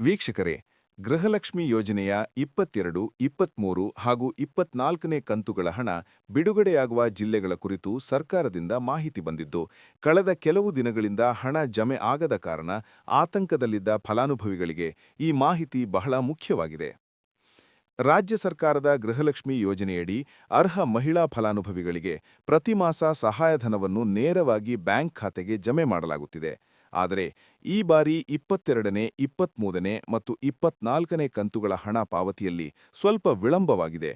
ವೀಕ್ಷಕರೇ, ಗೃಹಲಕ್ಷ್ಮಿ ಯೋಜನೆಯ ಇಪ್ಪತ್ತೆರಡು, ಇಪ್ಪತ್ಮೂರು ಹಾಗೂ ಇಪ್ಪತ್ನಾಲ್ಕನೇ ಕಂತುಗಳ ಹಣ ಬಿಡುಗಡೆಯಾಗುವ ಜಿಲ್ಲೆಗಳ ಕುರಿತು ಸರ್ಕಾರದಿಂದ ಮಾಹಿತಿ ಬಂದಿದ್ದು, ಕಳೆದ ಕೆಲವು ದಿನಗಳಿಂದ ಹಣ ಜಮೆ ಆಗದ ಕಾರಣ ಆತಂಕದಲ್ಲಿದ್ದ ಫಲಾನುಭವಿಗಳಿಗೆ ಈ ಮಾಹಿತಿ ಬಹಳ ಮುಖ್ಯವಾಗಿದೆ. ರಾಜ್ಯ ಸರ್ಕಾರದ ಗೃಹಲಕ್ಷ್ಮಿ ಯೋಜನೆಯಡಿ ಅರ್ಹ ಮಹಿಳಾ ಫಲಾನುಭವಿಗಳಿಗೆ ಪ್ರತಿ ಮಾಸ ಸಹಾಯಧನವನ್ನು ನೇರವಾಗಿ ಬ್ಯಾಂಕ್ ಖಾತೆಗೆ ಜಮೆ ಮಾಡಲಾಗುತ್ತಿದೆ. ಆದರೆ ಈ ಬಾರಿ ಇಪ್ಪತ್ತೆರಡನೇ, ಇಪ್ಪತ್ಮೂರನೇ ಮತ್ತು ಇಪ್ಪತ್ನಾಲ್ಕನೇ ಕಂತುಗಳ ಹಣ ಪಾವತಿಯಲ್ಲಿ ಸ್ವಲ್ಪ ವಿಳಂಬವಾಗಿದೆ.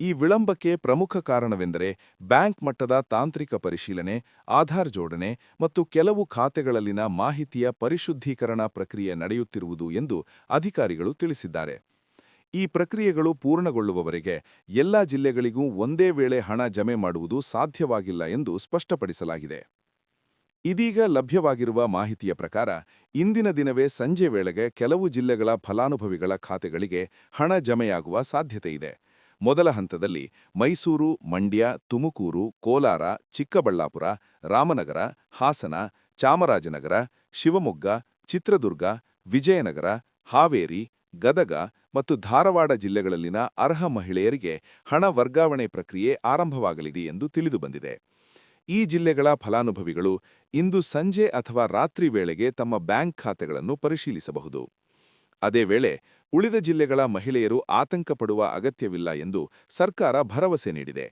ಈ ವಿಳಂಬಕ್ಕೆ ಪ್ರಮುಖ ಕಾರಣವೆಂದರೆ ಬ್ಯಾಂಕ್ ಮಟ್ಟದ ತಾಂತ್ರಿಕ ಪರಿಶೀಲನೆ, ಆಧಾರ್ ಜೋಡಣೆ ಮತ್ತು ಕೆಲವು ಖಾತೆಗಳಲ್ಲಿನ ಮಾಹಿತಿಯ ಪರಿಶುದ್ಧೀಕರಣ ಪ್ರಕ್ರಿಯೆ ನಡೆಯುತ್ತಿರುವುದು ಎಂದು ಅಧಿಕಾರಿಗಳು ತಿಳಿಸಿದ್ದಾರೆ. ಈ ಪ್ರಕ್ರಿಯೆಗಳು ಪೂರ್ಣಗೊಳ್ಳುವವರೆಗೆ ಎಲ್ಲಾ ಜಿಲ್ಲೆಗಳಿಗೂ ಒಂದೇ ವೇಳೆ ಹಣ ಜಮೆ ಮಾಡುವುದು ಸಾಧ್ಯವಾಗಿಲ್ಲ ಎಂದು ಸ್ಪಷ್ಟಪಡಿಸಲಾಗಿದೆ. ಇದೀಗ ಲಭ್ಯವಾಗಿರುವ ಮಾಹಿತಿಯ ಪ್ರಕಾರ, ಇಂದಿನ ದಿನವೇ ಸಂಜೆ ವೇಳೆಗೆ ಕೆಲವು ಜಿಲ್ಲೆಗಳ ಫಲಾನುಭವಿಗಳ ಖಾತೆಗಳಿಗೆ ಹಣ ಜಮೆಯಾಗುವ ಸಾಧ್ಯತೆಯಿದೆ. ಮೊದಲ ಹಂತದಲ್ಲಿ ಮೈಸೂರು, ಮಂಡ್ಯ, ತುಮಕೂರು, ಕೋಲಾರ, ಚಿಕ್ಕಬಳ್ಳಾಪುರ, ರಾಮನಗರ, ಹಾಸನ, ಚಾಮರಾಜನಗರ, ಶಿವಮೊಗ್ಗ, ಚಿತ್ರದುರ್ಗ, ವಿಜಯನಗರ, ಹಾವೇರಿ, ಗದಗ ಮತ್ತು ಧಾರವಾಡ ಜಿಲ್ಲೆಗಳಲ್ಲಿನ ಅರ್ಹ ಮಹಿಳೆಯರಿಗೆ ಹಣ ವರ್ಗಾವಣೆ ಪ್ರಕ್ರಿಯೆ ಆರಂಭವಾಗಲಿದೆ ಎಂದು ತಿಳಿದುಬಂದಿದೆ. ಈ ಜಿಲ್ಲೆಗಳ ಫಲಾನುಭವಿಗಳು ಇಂದು ಸಂಜೆ ಅಥವಾ ರಾತ್ರಿ ವೇಳೆಗೆ ತಮ್ಮ ಬ್ಯಾಂಕ್ ಖಾತೆಗಳನ್ನು ಪರಿಶೀಲಿಸಬಹುದು. ಅದೇ ವೇಳೆ ಉಳಿದ ಜಿಲ್ಲೆಗಳ ಮಹಿಳೆಯರು ಆತಂಕ ಪಡುವ ಅಗತ್ಯವಿಲ್ಲ ಎಂದು ಸರ್ಕಾರ ಭರವಸೆ ನೀಡಿದೆ.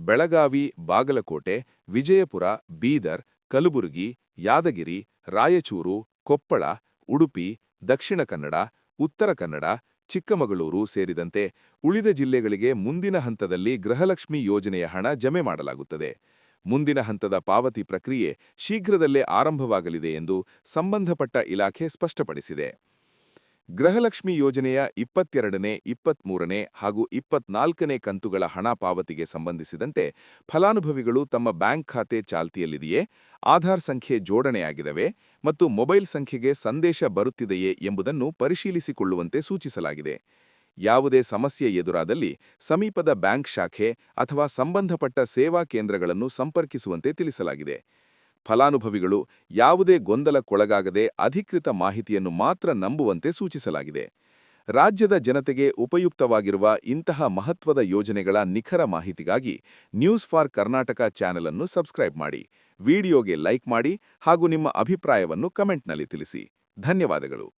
ಬೆಳಗಾವಿ, ಬಾಗಲಕೋಟೆ, ವಿಜಯಪುರ, ಬೀದರ್, ಕಲಬುರಗಿ, ಯಾದಗಿರಿ, ರಾಯಚೂರು, ಕೊಪ್ಪಳ, ಉಡುಪಿ, ದಕ್ಷಿಣ ಕನ್ನಡ, ಉತ್ತರ ಕನ್ನಡ, ಚಿಕ್ಕಮಗಳೂರು ಸೇರಿದಂತೆ ಉಳಿದ ಜಿಲ್ಲೆಗಳಿಗೆ ಮುಂದಿನ ಹಂತದಲ್ಲಿ ಗೃಹಲಕ್ಷ್ಮಿ ಯೋಜನೆಯ ಹಣ ಜಮೆ ಮಾಡಲಾಗುತ್ತದೆ. ಮುಂದಿನ ಹಂತದ ಪಾವತಿ ಪ್ರಕ್ರಿಯೆ ಶೀಘ್ರದಲ್ಲೇ ಆರಂಭವಾಗಲಿದೆ ಎಂದು ಸಂಬಂಧಪಟ್ಟ ಇಲಾಖೆ ಸ್ಪಷ್ಟಪಡಿಸಿದೆ. ಗೃಹಲಕ್ಷ್ಮಿ ಯೋಜನೆಯ ಇಪ್ಪತ್ತೆರಡನೇ, ಇಪ್ಪತ್ಮೂರನೇ ಹಾಗೂ ಇಪ್ಪತ್ನಾಲ್ಕನೇ ಕಂತುಗಳ ಹಣ ಪಾವತಿಗೆ ಸಂಬಂಧಿಸಿದಂತೆ ಫಲಾನುಭವಿಗಳು ತಮ್ಮ ಬ್ಯಾಂಕ್ ಖಾತೆ ಚಾಲ್ತಿಯಲ್ಲಿದೆಯೇ, ಆಧಾರ್ ಸಂಖ್ಯೆ ಜೋಡಣೆಯಾಗಿದವೆ ಮತ್ತು ಮೊಬೈಲ್ ಸಂಖ್ಯೆಗೆ ಸಂದೇಶ ಬರುತ್ತಿದೆಯೇ ಎಂಬುದನ್ನು ಪರಿಶೀಲಿಸಿಕೊಳ್ಳುವಂತೆ ಸೂಚಿಸಲಾಗಿದೆ. ಯಾವುದೇ ಸಮಸ್ಯೆ ಎದುರಾದಲ್ಲಿ ಸಮೀಪದ ಬ್ಯಾಂಕ್ ಶಾಖೆ ಅಥವಾ ಸಂಬಂಧಪಟ್ಟ ಸೇವಾ ಕೇಂದ್ರಗಳನ್ನು ಸಂಪರ್ಕಿಸುವಂತೆ ತಿಳಿಸಲಾಗಿದೆ. ಫಲಾನುಭವಿಗಳು ಯಾವುದೇ ಗೊಂದಲಕ್ಕೊಳಗಾಗದೆ ಅಧಿಕೃತ ಮಾಹಿತಿಯನ್ನು ಮಾತ್ರ ನಂಬುವಂತೆ ಸೂಚಿಸಲಾಗಿದೆ. ರಾಜ್ಯದ ಜನತೆಗೆ ಉಪಯುಕ್ತವಾಗಿರುವ ಇಂತಹ ಮಹತ್ವದ ಯೋಜನೆಗಳ ನಿಖರ ಮಾಹಿತಿಗಾಗಿ ನ್ಯೂಸ್ ಫಾರ್ ಕರ್ನಾಟಕ ಚಾನೆಲ್ ಅನ್ನು ಸಬ್ಸ್ಕ್ರೈಬ್ ಮಾಡಿ. ವಿಡಿಯೋಗೆ ಲೈಕ್ ಮಾಡಿ ಹಾಗೂ ನಿಮ್ಮ ಅಭಿಪ್ರಾಯವನ್ನು ಕಮೆಂಟ್ನಲ್ಲಿ ತಿಳಿಸಿ. ಧನ್ಯವಾದಗಳು.